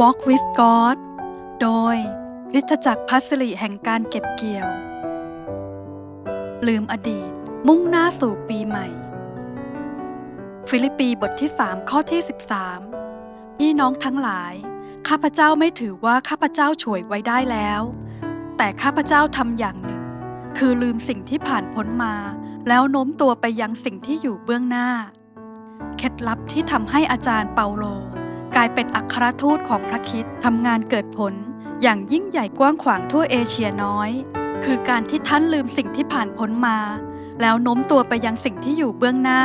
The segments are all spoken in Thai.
Walk with God โดยริสตจักรพัสริแห่งการเก็บเกี่ยว ลืมอดีต มุ่งหน้าสู่ปีใหม่ ฟิลิปปีบทที่ 3 ข้อที่ 13 พี่น้องทั้งหลาย ข้าพเจ้าไม่ถือว่าข้าพเจ้าฉวยไว้ได้แล้ว แต่ข้าพเจ้าทำอย่างหนึ่ง คือลืมสิ่งที่ผ่านพ้นมา แล้วโน้มตัวไปยังสิ่งที่อยู่เบื้องหน้า เคล็ดลับที่ทำให้อาจารย์เปาโล กลายเป็นอัครทูตของพระคิดทำงานเกิดผล อย่างยิ่งใหญ่กว้างขวางทั่วเอเชียน้อย คือการที่ท่านลืมสิ่งที่ผ่านพ้นมา แล้วโน้มตัวไปยังสิ่งที่อยู่เบื้องหน้า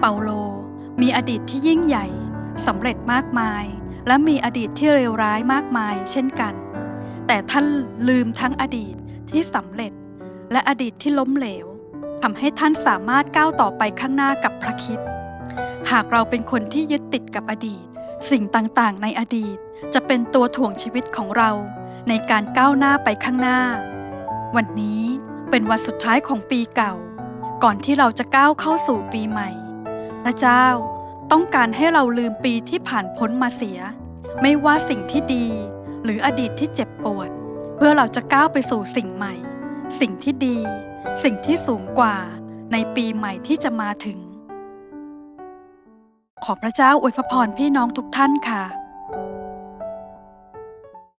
เปาโลมีอดีตที่ยิ่งใหญ่สำเร็จมากมาย และมีอดีตที่เลวร้ายมากมาย เช่นกัน แต่ท่านลืมทั้งอดีตที่สำเร็จ และอดีตที่ล้มเหลว ทำให้ท่านสามารถก้าวต่อไปข้างหน้ากับพระคิดหากเราเป็นคนที่ยึดติดกับอดีต สิ่งต่างๆ ในอดีต จะเป็นตัวถ่วงชีวิตของเรา ในการก้าวหน้าไปข้างหน้า วันนี้เป็นวันสุดท้ายของปีเก่า ก่อนที่เราจะก้าวเข้าสู่ปีใหม่ พระเจ้าต้องการให้เราลืมปีที่ผ่านพ้นมาเสีย ไม่ว่าสิ่งที่ดี หรืออดีตที่เจ็บปวด เพื่อเราจะก้าวไปสู่สิ่งใหม่ สิ่งที่ดี สิ่งที่สูงกว่าในปีใหม่ที่จะมาถึง ขอพระเจ้าอวยพรพี่น้องทุกท่านค่ะ